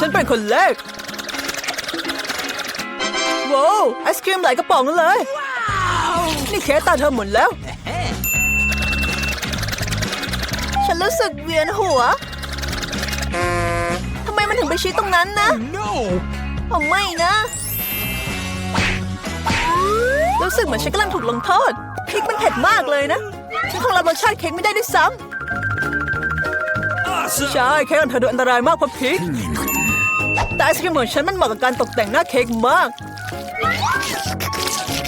ฉันเป็นคนแรกว้าวไอศครีมหลายกระป๋องเลย นี่เคสตาเธอหมดแล้ว ฉันรู้สึกเวียนหัว ทำไมมันถึงไปชี้ตรงนั้นนะ No! ผมไม่นะ รู้สึกเหมือนฉันกำลังถูกลงโทษพริกมันเผ็ดมากเลยนะ ฉันคงรับรสชาติเค้กไม่ได้ด้วยซ้ำ Awesome! ใช่เค้กของเธอดูอันตรายมากเพราะพริกแต่ไอศครีมของฉันมันเหมาะกับการตกแต่งหน้าเค้กมาก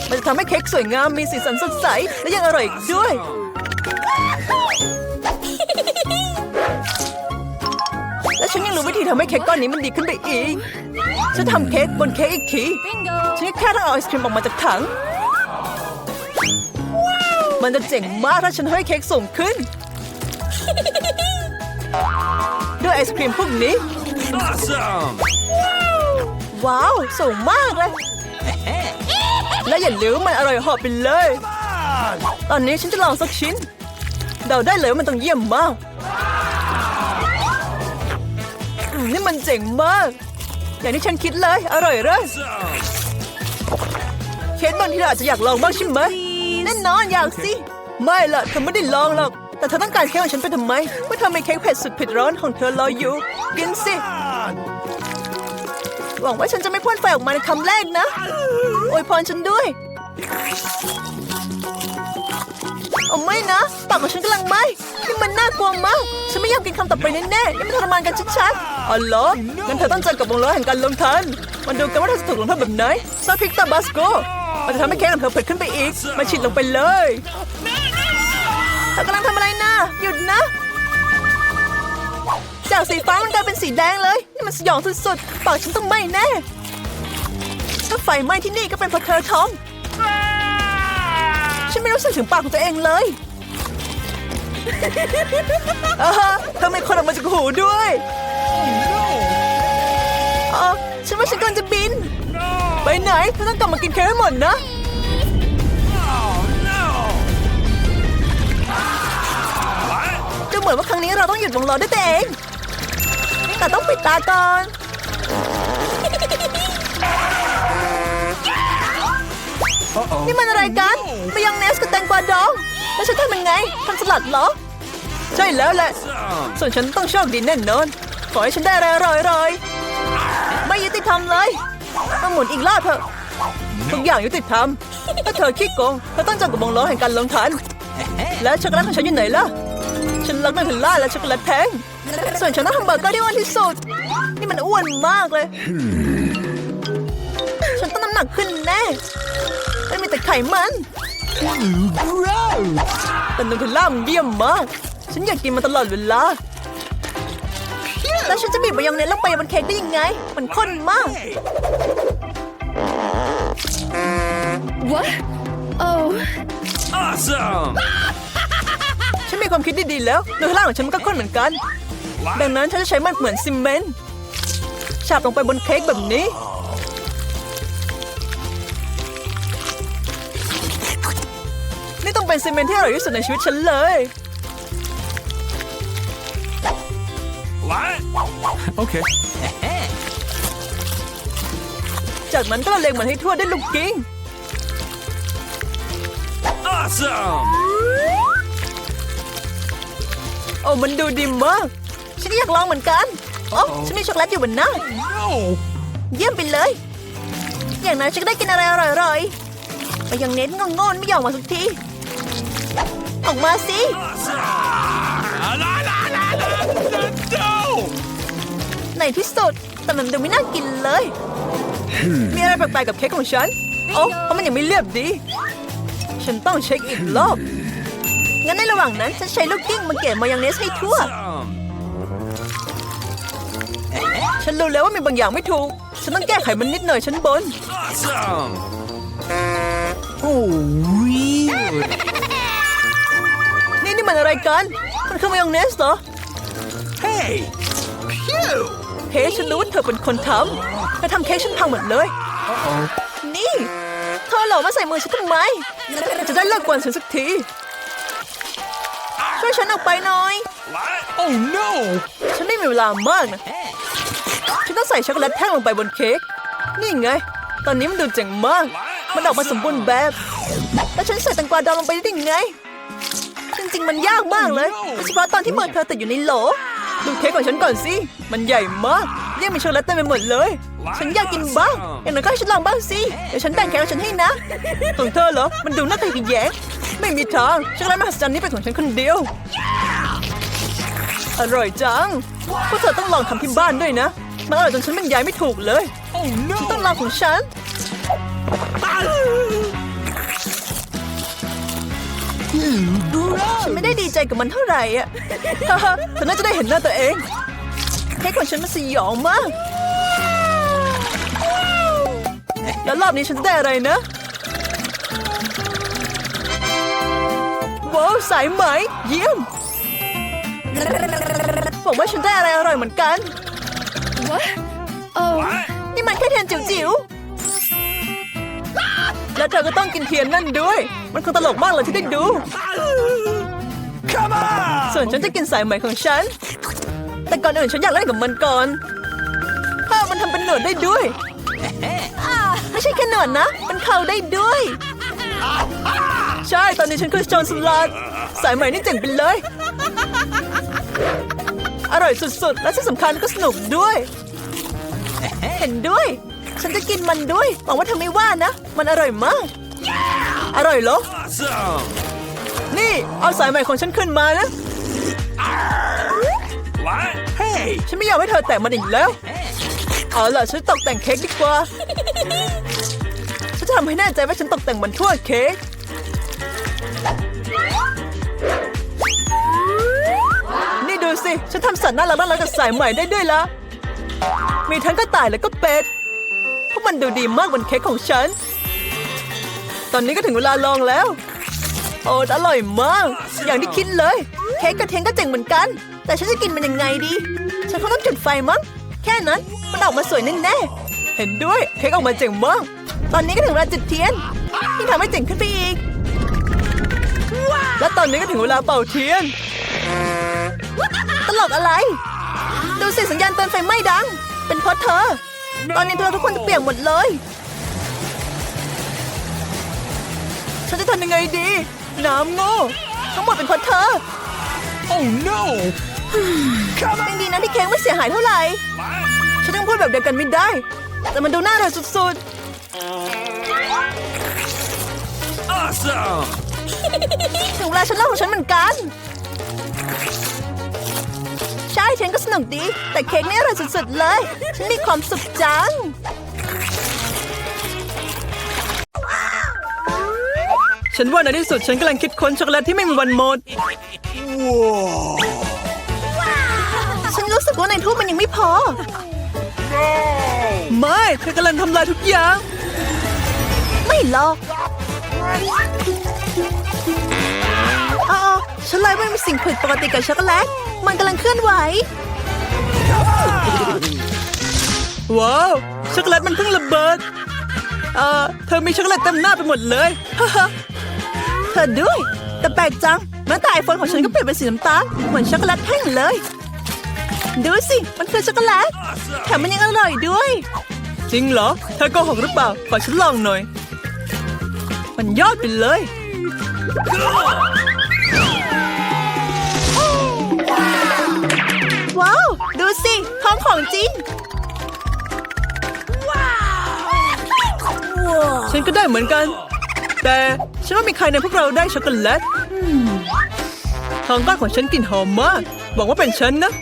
มันจะทำให้เค้กสวยงามมีสีสันสดใส และยังอร่อยอีกด้วย และฉันยังรู้วิธีทำให้เค้กก้อนนี้มันดีขึ้นไปอีก ฉันทำเค้กบนเค้กอีกที Bingo! ฉันแค่ต้องเอาไอศครีมออกมาจากถัง มันจะเจ๋งมากถ้าฉันให้เค้กสูงขึ้น ด้วยไอศครีมพวกนี้ Awesome! ว้าว สูงมากเลย และอย่าลืมมันอร่อยเหอบไปเลย ตอนนี้ฉันจะลองสักชิ้น เดาได้เลยว่ามันต้องเยี่ยมมากอืมนี่มันเจ๋งมาก อย่างที่ฉันคิดเลย อร่อยเลย Awesome! เคสบางทีเราอาจจะอยากลองบ้างใช่ไหมแน่นอนอยากสิ ไม่ล่ะเธอไม่ได้ลองหรอก แต่เธอต้องการเค้กของฉันไปทำไมเมื่อเธอมีเค้กเผ็ดสุดเผ็ดร้อนของเธอรออยู่ กินสิ หวังว่าฉันจะไม่พ่นไฟออกมาในคำแรกนะ อวยพรฉันด้วยเอาไม่นะปากของฉันกำลังไหมนี่มันน่ากลัวมากฉันไม่ยากกินคำต่อไปแน่ๆนี่มันทรมานกันชัดๆอ๋อเหรองั้นเธอต้องเจอกับวงล้อแห่งการลงทันมาดูกันว่าเธอจะถูกลงโทษแบบไหนซอสพริกตาบาสโกมันจะทำให้เค้กของเธอเผ็ดขึ้นไปอีกมาฉีดลงไปเลย ธอกำลังทำอะไรนะหยุดนะ จากสีฟ้ามันกลายเป็นสีแดงเลยนี่มันสยองสุดๆปากฉันต้องไหม้แน่ถ้าไฟไหม้ที่นี่ก็เป็นเพราะเธอทอมฉันไม่รู้สึกถึงปากของตัวเองเลยอ่าฮะเธอมีคนออกมาจากหูด้วยอ๋อฉันว่าฉันกำลังจะบิน ไปไหนเธอต้องกลับมากินเค้กให้หมดนะ เหมือนว่าครั้งนี้เราต้องหยุดวงล้อด้วยตัวเอง แต่ต้องปิดตาก่อน Uh-oh. นี่มันอะไรกันมายองเนสกับแตงกวาดอง แล้วฉันทำยังไงทำสลัดเหรอ ใช่แล้วแหละ Awesome! ส่วนฉันต้องโชคดีแน่นอน ขอให้ฉันได้อะไรอร่อยๆ ไม่ยุติธรรมเลยมาหมุนอีกรอบเถอะทุกอย่างยุติธรรมถ้าเธอขี้โกงเธอต้องเจอกับวงล้อแห่งการลงทัน แล้วช็อกโกแลตของฉันอยู่ไหนล่ะ ฉันรักนันเทลล่าและช็อกโกแลตแพงส่วนฉันต้องทำเบอร์เกอร์ที่อ้วนที่สุด นี่มันอ้วนมากเลย ฉันต้องน้ำหนักขึ้นแน่ไม่มีแต่ไขมัน Gross! แต่นูเทลล่ามันเยี่ยมมาก ฉันอยากกินมันตลอดเวลา แล้วฉันจะบีบมายองเนสลงไปบนเค้กได้ยังไง มันข้นมาก What? Oh, Awesome! ฉันมีความคิดดีๆแล้วนูเทลล่าของฉันมันก็ข้นเหมือนกัน ดังนั้นฉันจะใช้มันเหมือนซีเมนต์ฉาบลงไปบนเค้กแบบนี้ นี่ต้องเป็นซีเมนต์ที่อร่อยที่สุดในชีวิตฉันเลย What? Okay. จากนั้นก็ละเลงมันให้ทั่วด้วยลูกกิ้ง Awesome! โอ้มันดูดีมาก ฉันก็อยากลองเหมือนกัน โอ้ฉันมีช็อกโกแลตอยู่บนหน้า No! เยี่ยมไปเลย อย่างนั้นฉันก็ได้กินอะไรอร่อยๆไปยังเน้นงงๆไม่ยอมมาสักที ออกมาสิ Awesome! La, la, la, la, la, no! ในที่สุดแต่มันดูไม่น่ากินเลย มีอะไรแปลกๆกับเค้กของฉัน โอ้เพราะมันยังไม่เรียบดี ฉันต้องเช็คอีกรอบ งั้นในระหว่างนั้นฉันใช้ลูกกิ้งมาเกะมายองเนสให้ทั่ว Awesome! ฉันรู้แล้วว่ามีบางอย่างไม่ถูก ฉันต้องแก้ไขมันนิดหน่อยชั้นบน Awesome! Oh, weird! นี่นี่มันอะไรกัน มันคือมายองเนสเหรอ Hey! Pew! เฮ้ฉันรู้ว่าเธอเป็นคนทำเธอทำเค้กฉันพังหมดเลย Uh-oh. นี่ เธอเหลอมาใส่มือฉันทำไม จะได้เลิกกวนฉันสักที ช่วยฉันออกไปหน่อย What? Oh, no! ฉันไม่มีเวลามากนะ ฉันต้องใส่ช็อกโกแลตแท่งลงไปบนเค้ก นี่ไง ตอนนี้มันดูเจ๋งมาก มันออกมาสมบูรณ์แบบ แล้วฉันใส่แตงกวาดองลงไปได้ยังไง จริงๆ มันยากมากเลยโดยเฉพาะตอนที่มือเธอติดอยู่ในโหล ดูเค้กของฉันก่อนสิ มันใหญ่มาก ยังมีช็อกโกแลตเต็มไปหมดเลย ฉันอยากกินบ้างอย่างนั้นก็ให้ฉันลองบ้างสิเดี๋ยวฉันแบ่งเค้กของฉันให้นะของเธอเหรอมันดูน่าขยะแยงไม่มีทางช็อกโกแลตมหัศจรรย์นี้เป็นของฉันคนเดียว อร่อยจังพวกเธอต้องลองทำที่บ้านด้วยนะมันอร่อยจนฉันบรรยายไม่ถูกเลย Oh ฉัน no! ต้องลองของฉันฉันไม่ได้ดีใจกับมันเท่าไหร่อะเธอน่าจะได้เห็นหน้าตัวเอง เค้กของฉันมันสยองมาก แล้วรอบนี้ฉันได้อะไรนะ ว้าว สายไหม เยี่ยมบอกว่าฉันได้อะไรอร่อยเหมือนกัน What? Oh, นี่มันแค่เทียนจิ๋วๆ แล้วเธอก็ต้องกินเทียนนั่นด้วย มันคงตลกมากเลยที่ได้ดู Come on! ส่วนฉันจะกินสายไหมของฉันแต่ ก่อนอื่นฉันอยากเล่นกับมันก่อนถ้ามันทำเป็นหนวดได้ด้วยไม่ใช่แค่หนวดนะ มันเข่าได้ด้วย ใช่ตอนนี้ฉันคือโจนสลัดสายไหม่นี่เจ๋งไปเลย อร่อยสุดๆ และที่สำคัญก็สนุกด้วย เห็นด้วย ฉันจะกินมันด้วยหวังว่าเธอไม่ว่านะ มันอร่อยมาก อร่อยเหรอ นี่ เอาสายใหม่ของฉันขึ้นมานะ What? ฉันไม่อยากให้เธอแตะมันอีกแล้ว เอาล่ะฉันตกแต่งเค้กดีกว่า ฉันจะทำให้แน่ใจว่าฉันตกแต่งมันทั่วเค้ก นี่ดูสิ ฉันทำสัตว์น่ารักน่ารักกับสายใหม่ได้ด้วยละมีทั้งกระต่ายและก็เป็ดพวกมันดูดีมากบนเค้กของฉัน ตอนนี้ก็ถึงเวลาลองแล้ว โอ้อร่อยมาก อย่างที่คิดเลย เค้กกระเทียมก็เจ๋งเหมือนกัน แต่ฉันจะกินมันยังไงดี ฉันคงต้องจุดไฟมั้ง แค่นั้น มันออกมาสวยแน่ๆเห็นด้วย เค้กออกมาเจ๋งมาก ตอนนี้ก็ถึงเวลาจุดเทียน ที่ทำให้เจ๋งขึ้นไปอีก และตอนนี้ก็ถึงเวลาเป่าเทียน ตลกอะไร ดูสิสัญญาณเตือนไฟไหม้ดัง เป็นเพราะเธอ ตอนนี้เธอทุกคนจะเปียกหมดเลย ฉันจะทำยังไงดี น้ำโง่ทั้งหมดเป็นเพราะเธอ Oh no! Come ยังดีนะที่เค้กไม่เสียหายเท่าไหร่ on! ฉันยังพูดแบบเดียวกันไม่ได้ แต่มันดูน่าอร่อยสุด Awesome! ๆถึงเวลาฉันเล่าของฉันเหมือนกัน ใช่ฉันก็สนุกดี แต่เค้กนี่อร่อยสุดๆเลย ฉันมีความสุขจังฉันว่าในที่สุดฉันกำลังคิดค้นช็อกโกแลตที่ไม่มีวันหมดฉัน รู้สึกว่าในทูบมันยังไม่พอ ไม่เธอกำลังทำลายทุกอย่าง ไม่หรอกอ๋อฉันเลยว่ามีสิ่งผิดปกติกับช็อกโกแลต มันกำลังเคลื่อนไหว ว้าว ช็อกโกแลตมันเพิ่งระเบิด เอ่อ เธอมีช็อกโกแลตเต็มหน้าไปหมดเลย เธอด้วย แต่แปลกจังแม้แต่ไอโฟนของฉันก็เปลี่ยนเป็นสีน้ำตาล เหมือนช็อกโกแลตแท่งเลย ดูสิ มันคือช็อกโกแลตแถมมันยังอร่อยด้วย จริงเหรอเธอโกหกหรือเปล่าขอฉันลองหน่อย มันยอดไปเลย ว้าว ดูสิท้องของจริงว้าวฉันก็ได้เหมือนกัน แต่ฉันว่ามีใครในพวกเราได้ช็อกโกแลตทองก้อนของฉันกลิ่นหอมมากหวังว่าเป็นฉันนะ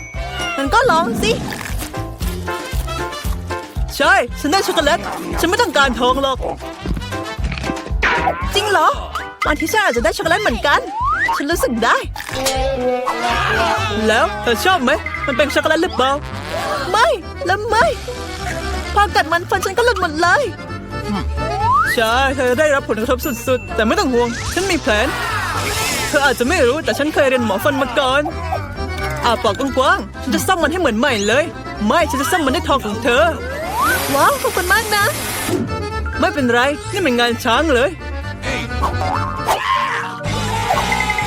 มันก็ลองสิ ใช่ ฉันได้ช็อกโกแลต ฉันไม่ต้องการทองหรอก จริงเหรอบางทีฉันอาจจะได้ช็อกโกแลตเหมือนกัน ฉันรู้สึกได้ แล้วเธอชอบไหม มันเป็นช็อกโกแลตหรือเปล่า ไม่ แล้วไม่ พอกัดมันฟันฉันก็หลุดหมดเลย ใช่ เธอได้รับผลกระทบสุดๆ แต่ไม่ต้องห่วง ฉันมีแผน เธออาจจะไม่รู้แต่ฉันเคยเรียนหมอฟันมาก่อน อาปากกว้างๆฉันจะซ่อมมันให้เหมือนใหม่เลย ไม่ฉันจะซ่อมมันด้วยทองของเธอ ว้าวขอบคุณมากนะ ไม่เป็นไรนี่มันงานช้างเลย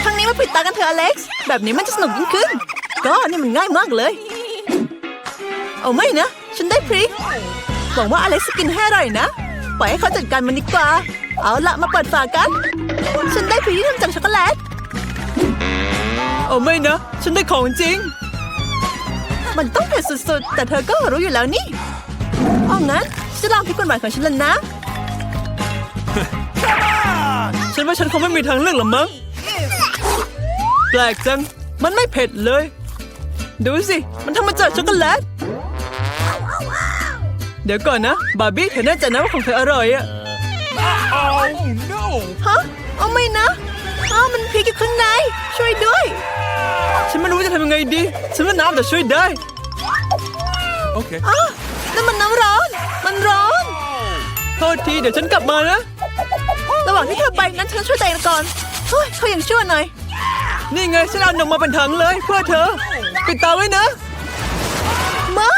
ทางนี้มาปิดตากันเถอะอเล็กซ์แบบนี้มันจะสนุกยิ่งขึ้น ก็นี่มันง่ายมากเลย เอาไม่นะ ฉันได้พริกหวังว่าอเล็กซ์จะกินให้อร่อยนะปล่อยให้เขาจัดการมันดีกว่า เอาละมาเปิดฝากัน ฉันได้พริกที่ทำจากช็อกโกแลตโอ้ไม่นะ ฉันได้ของจริง มันต้องเผ็ดสุดๆ แต่เธอก็รู้อยู่แล้วนี่เอางั้นฉันจะลองพริกหวานๆของฉันแล้วนะ ฉันว่าฉันคงไม่มีทางเลือกหรอกมั้ง แปลกจัง มันไม่เผ็ดเลย ดูสิ มันทำมาจากช็อกโกแลต เดี๋ยวก่อนนะ บาร์บี้เธอแน่ใจนะว่าของเธออร่อยอะ Oh no! ฮะเอาไม่นะ อ้าวมันพริกอยู่ข้างใน ช่วยด้วย ฉันไม่รู้จะทำยังไงดี ฉันว่าน้ำจะช่วยได้ Okay. อ้าวนั่นมันน้ำร้อน มันร้อน โทษที เดี๋ยวฉันกลับมานะ ระหว่างที่เธอไปนั้นฉันช่วยตัวเองก่อนเฮ้ยเขายังชั่วหน่อย นี่ไงฉันเอานมมาเป็นถังเลยเพื่อเธอ ปิดตาไว้นะ ไม่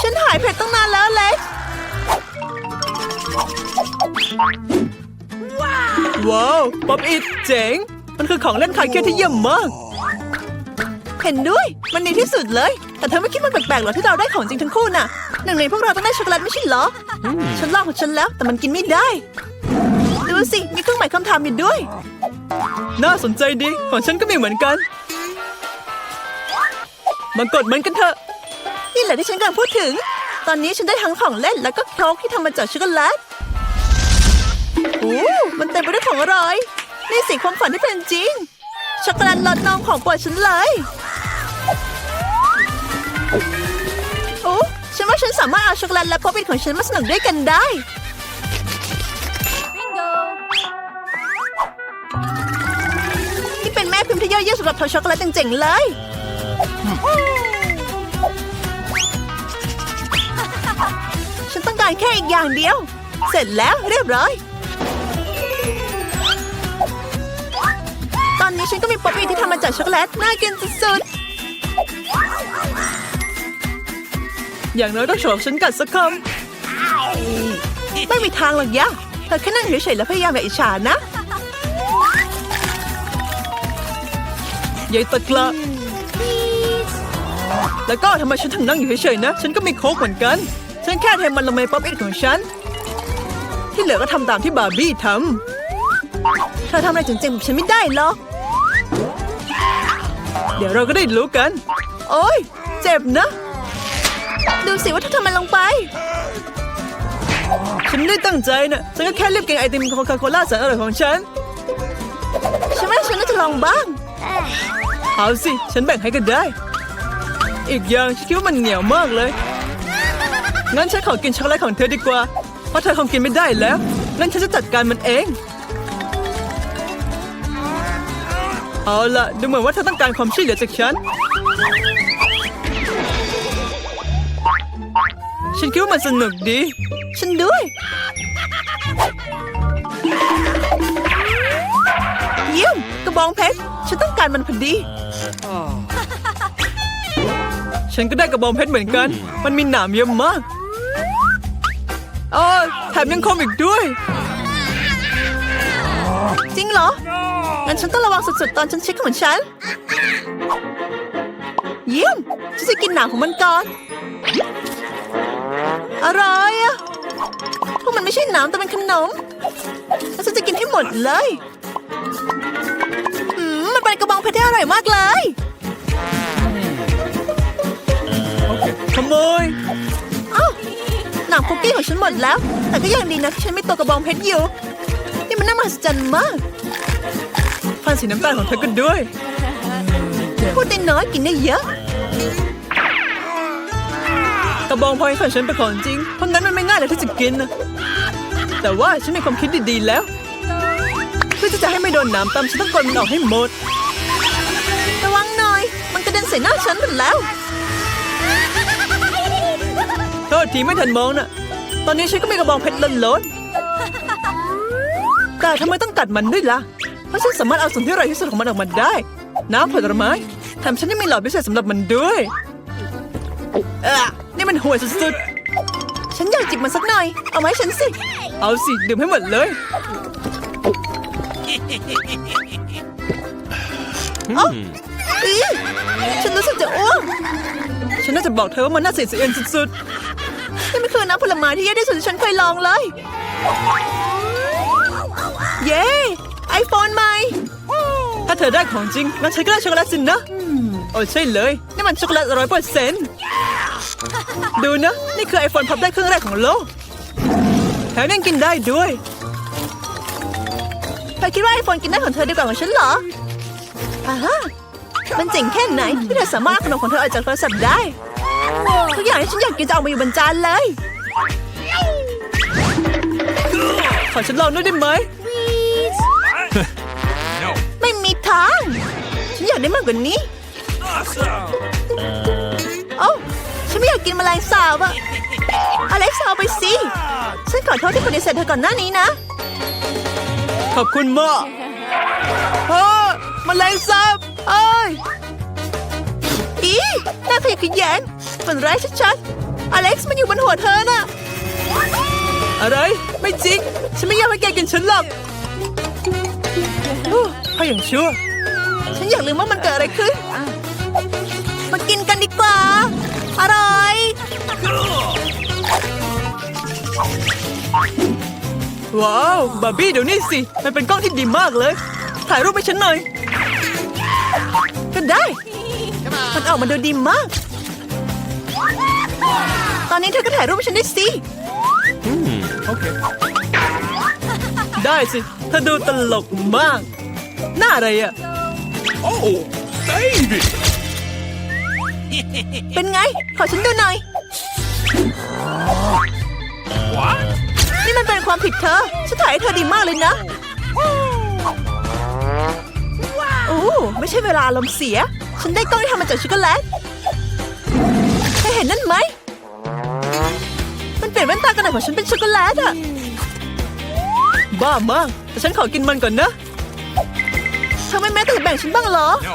ฉันหายเผ็ดตั้งนานแล้วเล็ก ว้าวป๊อปอิดเจ๋ง มันคือของเล่นคลายเครียดที่เยี่ยมมาก เห็นด้วย มันดีที่สุดเลย แต่เธอไม่คิดมันแปลกๆหรอที่เราได้ของจริงทั้งคู่น่ะ หนึ่งในพวกเราต้องได้ช็อกโกแลตไม่ใช่เหรอ ฉันลองของฉันแล้ว แต่มันกินไม่ได้ ดูสิ มีเครื่องหมายคำถามอยู่ด้วย น่าสนใจดี ของฉันก็มีเหมือนกัน มากดมันกันเถอะ นี่แหละที่ฉันกำลังพูดถึง ตอนนี้ฉันได้ทั้งของเล่นแล้วก็โค้กที่ทำมาจากช็อกโกแลต โอ้มันเต็มไปด้วยของอร่อย นี่สิความฝันที่เป็นจริง ช็อกโกแลตรสนมของโปรดฉันเลย โอ้ฉันว่าฉันสามารถเอาช็อกโกแลตและป๊อปปิ้ของฉันมาสนุกด้วยกันได้นี่เป็นแม่พิมพ์ที่ยอดเยี่ยมสำหรับทำช็อกโกแลตเจ๋งๆเลย ฉันต้องการแค่อีกอย่างเดียว เสร็จแล้วเรียบร้อย ฉันก็มีป๊อปปี้ที่ทำมาจากช็อกโกแลตน่ากินสุดๆอย่างน้อยก็โฉบฉันกัดสักคำไม่มีทางหรอกยะเธอแค่นั่งเฉยๆแล้วพยายามอย่าอิจฉานะยายตะกละแล้วก็ทำไมฉันถึงนั่งอยู่เฉยๆนะ ฉันก็มีโค้กเหมือนกัน ฉันแค่เทมันลงในป๊อปอิทของฉัน ที่เหลือก็ทำตามที่บาร์บี้ทำ เธอทำอะไรเจ๋งๆแบบฉันไม่ได้หรอก เดี๋ยวเราก็ได้รู้กัน โอ๊ยเจ็บนะ ดูสิว่าเธอทำมันลงไป ฉันไม่ได้ตั้งใจนะฉันก็แค่รีบกินไอติมโคคาโคล่าแสนอร่อยของฉัน ฉันว่าฉันน่าจะลองบ้าง เอาสิ ฉันแบ่งให้ก็ได้ อีกอย่างฉันคิดว่ามันเหนียวมากเลย งั้นฉันขอกินช็อกโกแลตของเธอดีกว่า เพราะเธอคงกินไม่ได้แล้ว งั้นฉันจะจัดการมันเอง เอาล่ะดูเหมือนว่าเธอต้องการความช่วยเหลือจากฉัน ฉันคิดว่ามันสนุกดี ฉันด้วย เยี่ยมกระบองเพชร ฉันต้องการมันพอดี ฉันก็ได้กระบองเพชรเหมือนกัน มันมีหนามเยอะมากอ๋อแถมยังคมอีกด้วย จริงเหรอ งั้นฉันต้องระวังสุดๆ ตอนฉันเช็คของฉัน เยี่ยม ฉันจะกินหนามของมันก่อนอร่อยอะพวกมันไม่ใช่หนามแต่เป็นขนมแล้วฉันจะกินให้หมดเลยอืมมันเป็นกระบองเพชรที่อร่อยมากเลย Okay. ขโมยอ้าวหนังคุกกี้ของฉันหมดแล้ว แต่ก็ยังดีนะที่ฉันไม่ตัวกระบองเพชรอยู่ นี่มันน่ามหัศจรรย์มาก ฟันสีน้ำตาลของเธอก็ด้วยพูดได้น้อยกินได้เยอะกระบองเพชรของฉันเป็นของจริง เพราะงั้นมันไม่ง่ายเลยที่จะกินนะแต่ว่าฉันมีความคิดดีๆแล้ว เพื่อที่จะให้ไม่โดนน้ำตำฉันต้องกดมันออกให้หมด ระวังหน่อย มันกระเด็นใส่หน้าฉันหมดแล้ว โทษทีไม่ทันมองน่ะ ตอนนี้ฉันก็มีกระบองเพชรล้นๆแต่ทำไมต้องกัดมันด้วยล่ะเพราะฉันสามารถเอาส่วนที่อร่อยที่สุดของมันออกมาได้ น้ำผลไม้แถมฉันยังมีหลอดพิเศษสำหรับมันด้วยเออนี่มันห่วยสุดๆ ฉันอยากจิบมันสักหน่อย เอาไหมาให้ฉันสิ เอาสิ ดื่มให้หมดเลย เอ้าอีฉันรู้สึกจะอ้วกฉันน่าจะบอกเธอว่ามันน่าเสียดสียนสุดๆ นี่มันคือน้ำผลไม้ที่แย่ที่สุดที่ฉันเคยลองเลย เย้ ไอโฟนใหม่ ถ้าเธอได้ของจริงงั้นฉันก็ได้ช็อกโกแลตสินะโอ้ใช่เลยนี่มันช็อกโกแลตร้อยเปอร์เซ็นต์ดูนะ นี่คือไอโฟนพับได้เครื่องแรกของโลกแถมยังกินได้ด้วยเธอคิดว่าไอโฟนกินได้ของเธอดีกว่าของฉันเหรออ่าฮะมันเจ๋งแค่ไหนที่เธอสามารถเอาขนมของเธอออกจากโทรศัพท์ได้ทุกอย่างที่ฉันอยากกินจะออกมาอยู่บนจานเลย ขอฉันลองด้วยได้ไหม ทางฉันอยากได้มากกว่านี้ Awesome. โอ้าฉันไม่อยากกินแมลงสาบอะอเล็กซ์เอาไปสิฉันขอโทษที่ปฏิเสธเธอก่อนหน้านี้นะ ขอบคุณมากเฮ้อแมลงสาบเอ้ยอีน่าขยะแขยงมันร้ายชัดๆอเล็กซ์มันอยู่บนหัวเธอน่ะอะไร ไม่จริง ฉันไม่อยากให้แกกินฉันหรอก โอ้ถ้าอย่างชั่ว ฉันอยากลืมว่ามันเกิดอะไรขึ้น มากินกันดีกว่า อร่อย ว้าว บาร์บี้เดี๋ยวนี้สิ มันเป็นกล้องที่ดีมากเลย ถ่ายรูปให้ฉันหน่อย ก็ได้ มันออกมาดูดีมาก ตอนนี้เธอก็ถ่ายรูปให้ฉันได้สิ Okay. ได้สิเธ อดูตลกมาก หน้าอะไรอะ Oh, baby. เป็นไง ขอฉันดูหน่อย What? นี่มันเป็นความผิดเธอ ฉันถ่ายให้เธอดีมากเลยนะ โอ้ไม่ใช่เวลาลมณ์เสีย ฉันได้กล้องที่ทำมาจากช็อกโกแลตเธอเห็นนั่นไหม มันเปลี่ยนแว่นตากันหน่อยของฉันเป็นช็อกโกแลตอะ บ้ามาก แต่ฉันขอกินมันก่อนนะเธอไม่แม้แต่จะแบ่งฉันบ้างเหรอ No.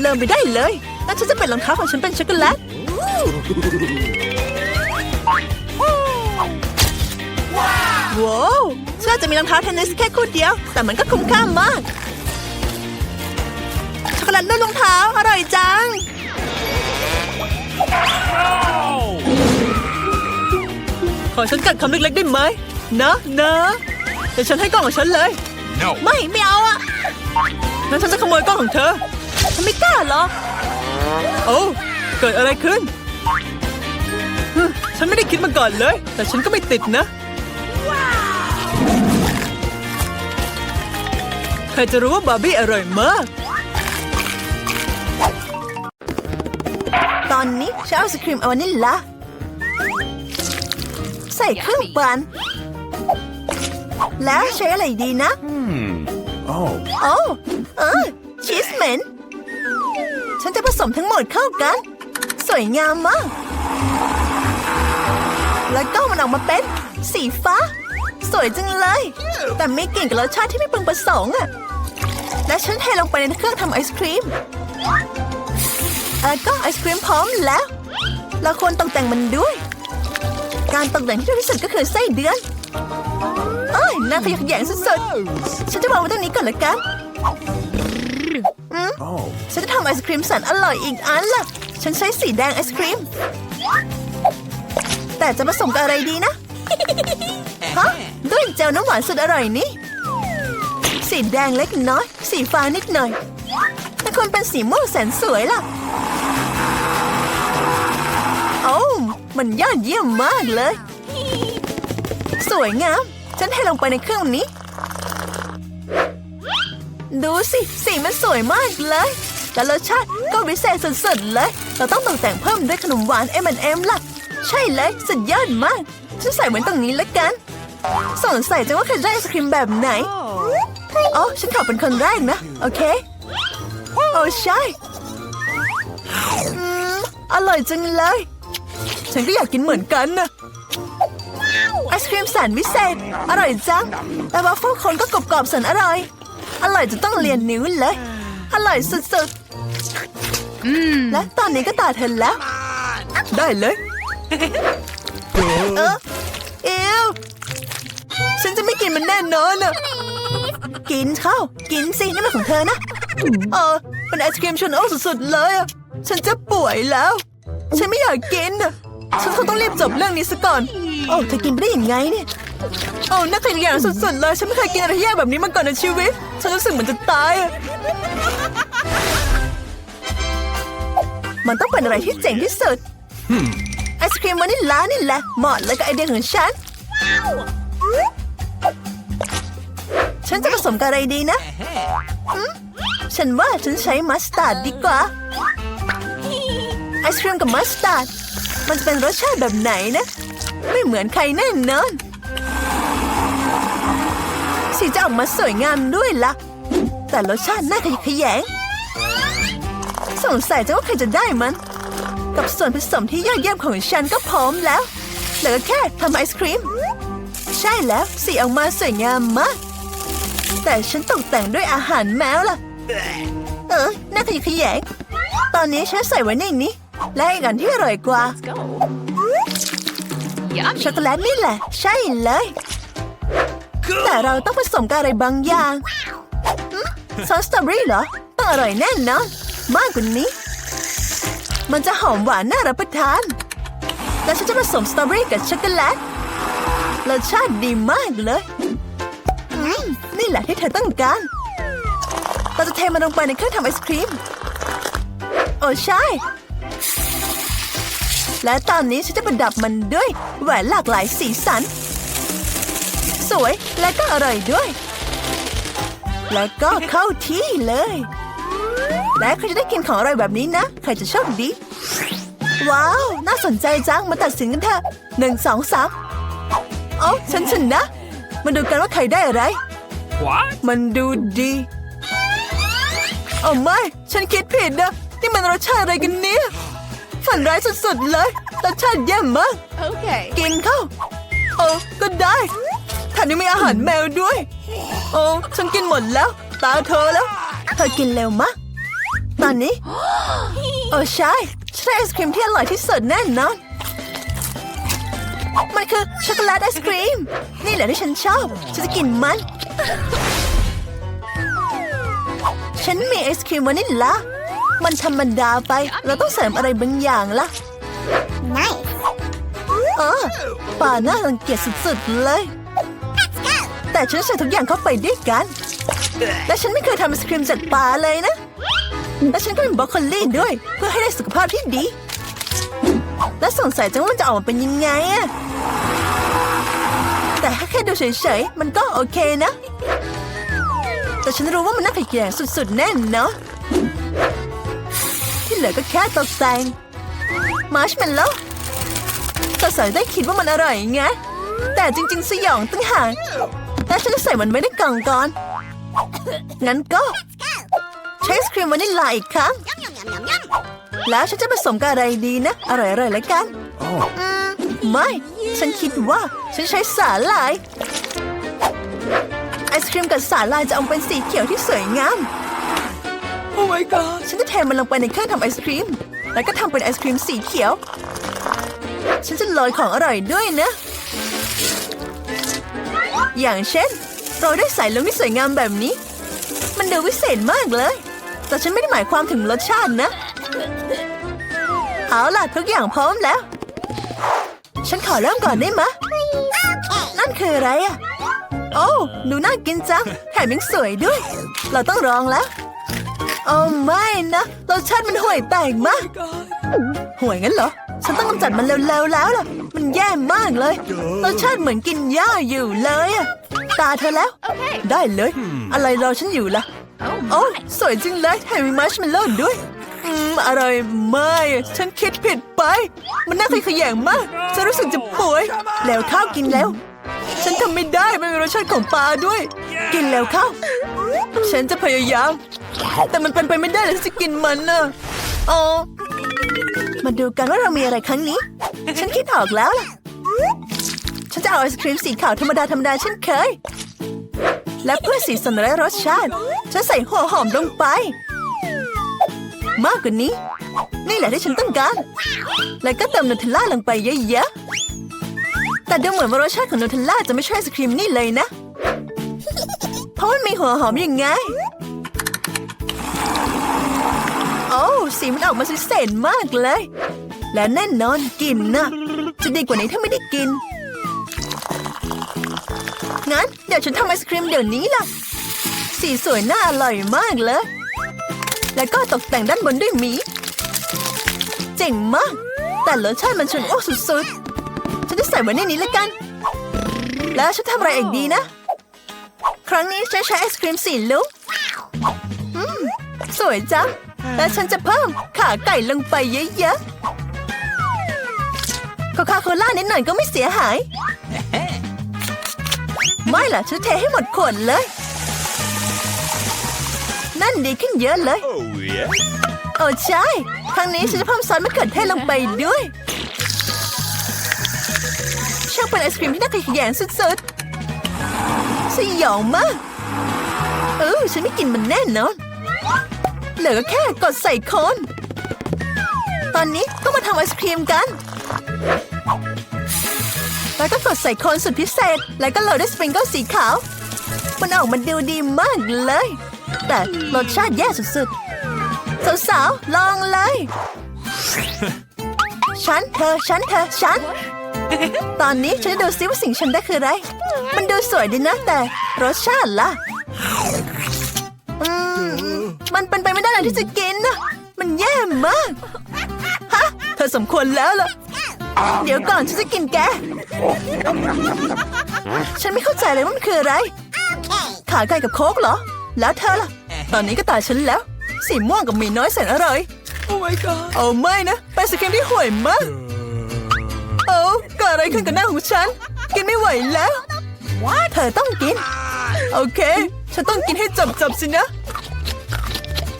เริ่มไปได้เลยงั้นฉันจะเปลี่ยนรองเท้าของฉันเป็นช็อกโกแลตว้าวฉันอาจจะมีรองเท้าเทนนิสแค่คู่เดียว แต่มันก็คุ้มค่ามาก ช็อกโกแลตด้วยรองเท้า อร่อยจัง No. ขอฉันกัดคำเล็กๆได้ไหมนะนะเดี๋ยวฉันให้กล้องของฉันเลย No. ไม่ไม่เอาอะงั้นฉันจะขโมยกล้องของเธอฉันไม่กล้าหรอกโอ้เกิดอะไรขึ้นฮึฉันไม่ได้คิดมาก่อนเลย แต่ฉันก็ไม่ติดนะ ใครจะรู้ว่าบาร์บี้อร่อยมาก ตอนนี้ฉันเอาไอศครีมเอาวานิลลา ใส่เครื่องปั่นแล้วใช้อะไรดีนะ Oh. โอ้เออชีสเหม็น ฉันจะผสมทั้งหมดเข้ากัน สวยงามมาก แล้วก็มันออกมาเป็น สีฟ้า สวยจังเลย แต่ไม่กลิ่นกับรสชาติที่ไม่พึงประสงค์อะ และฉันเทลงไปในเครื่องทำไอศครีมเออก็ไอศครีมพร้อมแล้ว เราควรตกแต่งมันด้วย การตกแต่งที่ดีที่สุดก็คือไส้เดือนเอ้ยน่าขยะแขยงสุดๆ ฉันจะวางไว้ตรงนี้ก่อนละกันอืม Oh. ฉันจะทำไอศครีมแสนอร่อยอีกอันล่ะฉันใช้สีแดงไอศครีม แต่จะผสมกับอะไรดีนะฮะด้วยเจลน้ำหวานสุดอร่อยนี่ สีแดงเล็กน้อย สีฟ้านิดหน่อย แต่ควรเป็นสีม่วงแสนสวยล่ะ โอ้ว มันยอดเยี่ยมมากเลย สวยงาม ฉันเทลงไปในเครื่องนี้ ดูสิ สีมันสวยมากเลย แต่รสชาติก็วิเศษสุดๆเลย เราต้องตกแต่งเพิ่มด้วยขนมหวาน M&M ล่ะ ใช่เลย สุดยอดมาก ฉันใส่เหมือนตรงนี้ละกัน สงสัยจังว่าใครได้ไอศครีมแบบไหนโอ้ฉันขอเป็นคนแรกนะ โอเค โอ้ใช่อร่อยจังเลย ฉันก็อยากกินเหมือนกันนะไอศครีมแสนวิเศษ อร่อยจังแต่วาฟเฟิลคนก็กรอบๆแสนอร่อย อร่อยจนต้องเรียนนิ้วเลย อร่อยสุดๆและตอนนี้ก็ตาเธอแล้ว ได้เลยเออเอวฉันจะไม่กินมันแน่นอนอะกินเข้า กินสินี่มันของเธอนะ เออเป็นไอศครีมชวนโอ้สุดๆเลยอะฉันจะป่วยแล้ว ฉันไม่อยากกินอะ ฉันคงต้องรีบจบเรื่องนี้ซะก่อน โอ้เธอกินไปได้ยังไงเนี่ย โอ้น่าขยะสุดๆเลย ฉันไม่เคยกินอะไรแย่แบบนี้มาก่อนในชีวิต ฉันรู้สึกเหมือนจะตายอะมันต้องเป็นอะไรที่เจ๋งที่สุด ไอศครีมวานิลลานี่แหละเหมาะเลยกับไอเดียของฉัน ฉันจะผสมกับอะไรดีนะหืมฉันว่าฉันใช้มัสตาร์ดดีกว่า ไอศครีมกับมัสตาร์ด มันจะเป็นรสชาติแบบไหนนะ ไม่เหมือนใครแน่นอนสีจะออกมาสวยงามด้วยละ่ะ แต่รสชาติน่าขยะแขยง สงสัยจะว่าใครจะได้มัน กับส่วนผสมที่ยอดเยี่ยมของฉันก็พร้อมแล้วเหลือแค่ทำไอศครีม ใช่แล้วสีออกมาสวยงามมาก แต่ฉันตกแต่งด้วยอาหารแมวล่ะ เออน่าขยะแขยง ตอนนี้ฉันใส่ไว้ในนี้ และอีกอันที่อร่อยกว่า Yummy. ช็อกโกแลตนี่แหละ ใช่เลย แต่เราต้องผสมกับอะไรบางอย่างหึซอสสตรอเบอรี่เหรอต้องอร่อยแน่นอนมากกว่านี้ มันจะหอมหวานน่ารับประทาน แล้วฉันจะผสมสตรอเบอรี่กับช็อกโกแลตรสชาติดีมากเลยอืมนี่แหละที่เธอต้องการเราจะเทมันลงไปในเครื่องทำไอศครีม โอ้ใช่ และตอนนี้ฉันจะประดับมันด้วยแหวนหลากหลายสีสัน สวยและก็อร่อยด้วย แล้วก็เข้าที่เลย และใครจะได้กินของอร่อยแบบนี้นะ ใครจะโชคดี ว้าว น่าสนใจจัง มาตัดสินกันเถอะหนึ่งสองสามโอ้ฉันชนะ มาดูกันว่าใครได้อะไร What? มันดูดีโอ้ไม่ ฉันคิดผิดนะ นี่มันรสชาติอะไรกันเนี่ย ฝันร้ายสุดๆเลยรสชาติแย่มาก Okay. กินเข้าโอ้ก็ได้แถมยังมีอาหารแมวด้วย โอ้ฉันกินหมดแล้ว ตาเธอแล้ว เธอกินเร็วมากตอนนี้ โอ้ใช่ฉันได้ไอศครีมที่อร่อยที่สุดแน่นอนมันคือช็อกโกแลตไอศครีม นี่แหละที่ฉันชอบ ฉันจะกินมัน ฉันมีไอศครีมวานิลลา มันธรรมดาไป เราต้องเสริมอะไรบางอย่างละ Nice. เออป่าน่ารังเกียจสุดๆเลย แต่ฉันใส่ทุกอย่างเข้าไปด้วยกัน และฉันไม่เคยทำไอศครีมจากปลาเลยนะ และฉันก็เป็นบรอกโคลีด้วย เพื่อให้ได้สุขภาพที่ดี และสงสัยจังว่ามันจะออกมาเป็นยังไงอะแต่ถ้าแค่ดูเฉยๆ มันก็โอเคนะ แต่ฉันรู้ว่ามันน่าขยแยงสุดๆ แน่นอนที่ เหลือก็แค่ตกแต่งมาร์ชเมลโล่แต่ใส่ได้คิดว่ามันอร่อยไง แต่จริง ๆ สยองตั้งหากแต่ฉันใส่มันไว้ในกล่องก่อน งั้นก็ใช้ไอศครีมวานิลลาอีกครั้ง แล้วฉันจะผสมกับอะไรดีนะ อร่อยๆแล้วกัน ไม่ ฉันคิดว่าฉันใช้สาหร่าย ไอศครีมกับสาหร่ายจะออกเป็นสีเขียวที่สวยงาม โอ้ my god ฉันจะเทมันลงไปในเครื่องทำไอศครีม แล้วก็ทำเป็นไอศครีมสีเขียว ฉันจะโรยของอร่อยด้วยนะ อย่างเช่นโรยด้วยสายลุงที่สวยงามแบบนี้ มันดูวิเศษมากเลย แต่ฉันไม่ได้หมายความถึงรสชาตินะ เอาล่ะทุกอย่างพร้อมแล้ว ฉันขอเริ่มก่อนได้ไหมนั่นคืออะไรอะโอ้ดูน่ากินจังแถมยังสวยด้วย เราต้องลองแล้ว อ้ไม่นะรสชาติมันห่วยแปลกมากห่วยงั้นเหรอ ฉันต้องกำจัดมันเร็วๆแล้วล่ะ มันแย่มากเลยรสชาติเหมือนกินหญ้าอยู่เลยอะตาเธอแล้ว Okay. ได้เลย อะไรรอฉันอยู่ล่ะ Oh โอ้ my. สวยจริงเลยแถมมีมัชเมลโล่ด้วยอืมอร่อยมากฉันคิดผิดไป มันน่าขยแยงมากฉันรู้สึกจะป่วย แล้วข้าวกินแล้ว ฉันทำไม่ได้มันมีรสชาติของปลาด้วย กินแล้วข้าว ฉันจะพยายาม แต่มันเป็นไปไม่ได้เลยที่จะกินมันน่ะอ๋อมาดูกันว่าเรามีอะไรครั้งนี้ ฉันคิดออกแล้วล่ะ ฉันจะเอาไอศครีมสีขาวธรรมดาธรรมดาเช่นเคย และเพื่อสีสันและรสชาติ ฉันใส่หัวหอมลงไป มากกว่านี้ นี่แหละที่ฉันต้องการ แล้วก็เติมนูเทลล่าลงไปเยอะๆ แต่ดูเหมือนว่ารสชาติของนูเทลล่าจะไม่ใช่ไอศครีมนี่เลยนะ นมีหัวหอมยังไง โอ้สีมันออกมาสุดเศษมากเลย และแน่นอนกินนะจะดีกว่านี้ถ้าไม่ได้กิน งั้นเดี๋ยวฉันทำไอศครีมเดี๋ยวนี้ล่ะ สีสวยน่าอร่อยมากเลย แล้วก็ตกแต่งด้านบนด้วยหมี เจ๋งมาก แต่รสชาติมันชวนโอ้สุดๆ ฉันจะใส่ไว้ในนี้ล้วกัน แล้วฉันทำอะไรอีกดีนะ ครั้งนี้ฉันใช้ไอศครีมสีลุกอืมสวยจัง และฉันจะเพิ่มขาไก่ลงไปเยอะๆโคคาโคล่านิดหน่อยก็ไม่เสียหาย ไม่ล่ะฉันเทให้หมดขวดเลย นั่นดีขึ้นเยอะเลย Oh yeah. โอ้ใช่ ครั้งนี้ฉันจะเพิ่มซอสมะเขือเทศลงไปด้วยช่างเป็นไอศครีมที่น่าขยแยงสุดๆ สยองมากเออฉันไม่กินมันแน่นอนเหลือแค่กดใส่โคนตอนนี้ก็มาทำไอศครีมกัน แล้วก็กดใส่โคนสุดพิเศษ แล้วก็โรยด้วยสปริงเกิลสีขาว มันออกมาดูดีมากเลย แต่รสชาติแย่สุดๆ สาวๆ ลองเลย ฉันเธอ ฉันเธอ ฉัน ตอนนี้ฉันจะดูซิว่าสิ่งฉันได้คืออะไร มันดูสวยดีนะแต่รสชาติล่ะ อืม มันเป็นไปไม่ได้เลยที่จะกินนะมันแย่มาก ฮะ เธอสมควรแล้วล่ะ เดี๋ยวก่อนฉันจะกินแก ฉันไม่เข้าใจเลยว่ามันคืออะไร ขาไก่กับโค้กเหรอ แล้วเธอล่ะ ตอนนี้ก็ตายฉันแล้ว สีม่วงกับหมีน้อยแสนอร่อย โอ้ my god เอาไม่นะเป็นสครีมที่ห่วยมาก เอ้าเกิดอะไรขึ้นกับหน้าของฉัน กินไม่ไหวแล้วเธอต้องกิน โอเค ฉันต้องกินให้จบจบๆสินะ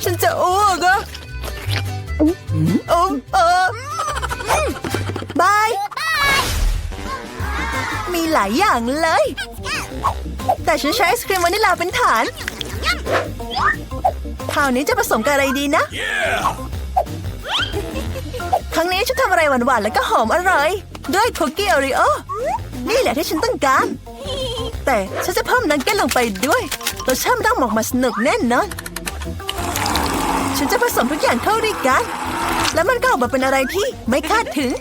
ฉันจะอ้วกอะโอ้เออบาย มีหลายอย่างเลย แต่ฉันใช้ไอศครีมวานิลลาเป็นฐานคราวนี้จะผสมกับอะไรดีนะ Yeah. ครั้งนี้ฉันทำอะไรหวานๆแล้วก็หอมอร่อย ด้วยคุกกี้โอรีโอ นี่แหละที่ฉันต้องการ แต่ฉันจะเพิ่มนักเก็ตลงไปด้วยรสชาติมันต้องออกมาสนุกแน่นอน ฉันจะผสมทุกอย่างเข้าด้วยกัน แล้วมันก็ออกมาเป็นอะไรที่ไม่คาดถึง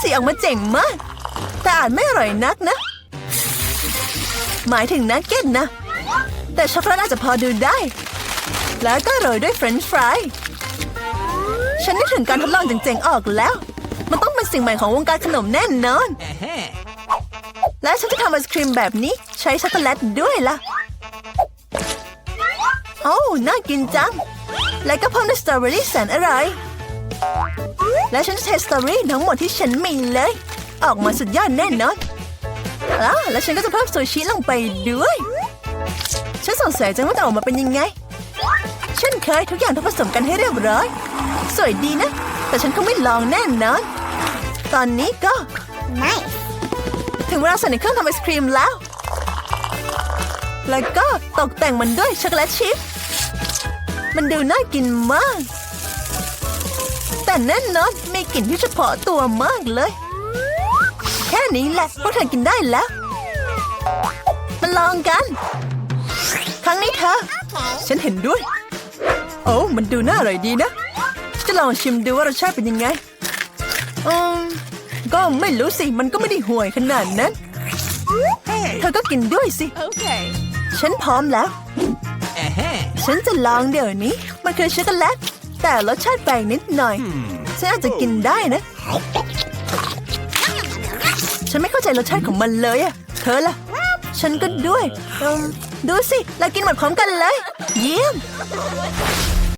สีออกมาเจ๋งมาก แต่อาจไม่อร่อยนักนะ หมายถึงนักเก็ตนะ แต่ช็อกโกแลตอาจจะพอดูได้ แล้วก็โรยด้วยเฟรนช์ฟราย ฉันนึกถึงการทดลองเจ๋งๆออกแล้ว มันต้องเป็นสิ่งใหม่ของวงการขนมแน่นอน และฉันจะทำไอศครีมแบบนี้ใช้ช็อกโกแลตด้วยล่ะ โอ้าน่ากินจัง และก็เพิ่มด้วยสตรอเบอรี่แสนอร่อย และฉันจะเทสตรอเบอรี่ทั้งหมดที่ฉันมีเลย ออกมาสุดยอดแน่นอนอ่าแล้วฉันก็จะเพิ่มซูชิลงไปด้วย ฉันสงสัยจังว่าจะออกมาเป็นยังไงเช่นเคยทุกอย่างต้องผสมกันให้เรียบร้อย สวยดีนะ แต่ฉันคงไม่ลองแน่นอน ตอนนี้ก็ Nice. ถึงเวลาใส่ในเครื่องทำไอศครีมแล้ว แล้วก็ตกแต่งมันด้วยช็อกโกแลตชิพ มันดูน่ากินมาก แต่แน่นอนมีกลิ่นที่เฉพาะตัวมากเลย แค่นี้แหละพวกเธอกินได้แล้ว มาลองกัน ครั้งนี้เธอ ฉันเห็นด้วย โอ้มันดูน่าอร่อยดีนะฉันจะลองชิมดูว่ารสชาติเป็นยังไง อืมก็ไม่รู้สิ มันก็ไม่ได้ห่วยขนาดนั้น เธอก็กินด้วยสิ Okay. ฉันพร้อมแล้ว ฉันจะลองเดี๋ยวนี้ มันคือช็อกโกแลต แต่รสชาติแปลกนิดหน่อย ฉันอาจจะกินได้นะ ฉันไม่เข้าใจรสชาติของมันเลยอะเธอล่ะ ฉันก็ด้วยอืมดูสิ เรากินหมดพร้อมกันเลย เยี่ยม